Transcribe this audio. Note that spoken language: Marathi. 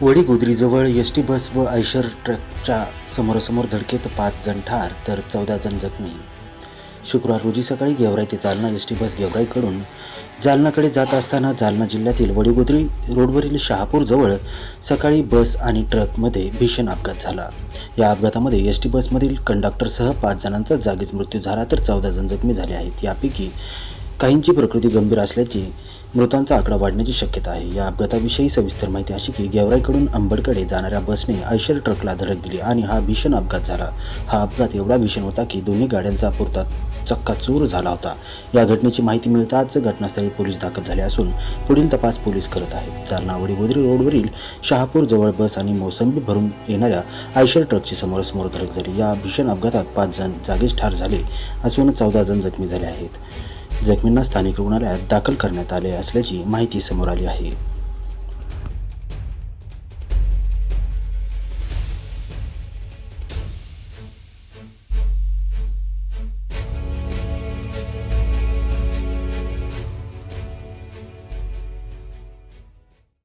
वडीगोद्रीजवळ एस टी बस व आयशर ट्रकच्या समोरासमोर धडकेत पाच जण ठार तर चौदा जण जखमी. शुक्रवार रोजी सकाळी गेवराई ते जालना एस टी बस गेवराईकडून जालनाकडे जात असताना जालना जिल्ह्यातील वडीगोद्री रोडवरील शहापूरजवळ सकाळी बस आणि ट्रकमध्ये भीषण अपघात झाला. या अपघातामध्ये एस टी बसमधील कंडक्टरसह पाच जणांचा जागीच मृत्यू झाला तर चौदा जण जखमी झाले आहेत. यापैकी काहींची प्रकृती गंभीर असल्याची मृतांचा आकडा वाढण्याची शक्यता आहे. या अपघाताविषयी सविस्तर माहिती अशी की गेवराईकडून अंबडकडे जाणाऱ्या बसने आयशर ट्रकला धडक दिली आणि हा भीषण अपघात झाला. हा अपघात एवढा भीषण होता की दोन्ही गाड्यांचा पुरता चक्काचूर झाला होता. या घटनेची माहिती मिळताच घटनास्थळी पोलीस दाखल झाले असून पुढील तपास पोलीस करत आहेत. जालना वडीगोद्री रोडवरील शहापूर जवळ बस आणि मोसंबी भरून येणाऱ्या आयशर ट्रकची समोरासमोर धडक झाली. या भीषण अपघातात पाच जण जागीच ठार झाले असून चौदा जण जखमी झाले आहेत. जखमींना स्थानिक रुग्णालयात दाखल करण्यात आले असल्याची माहिती समोर आली आहे.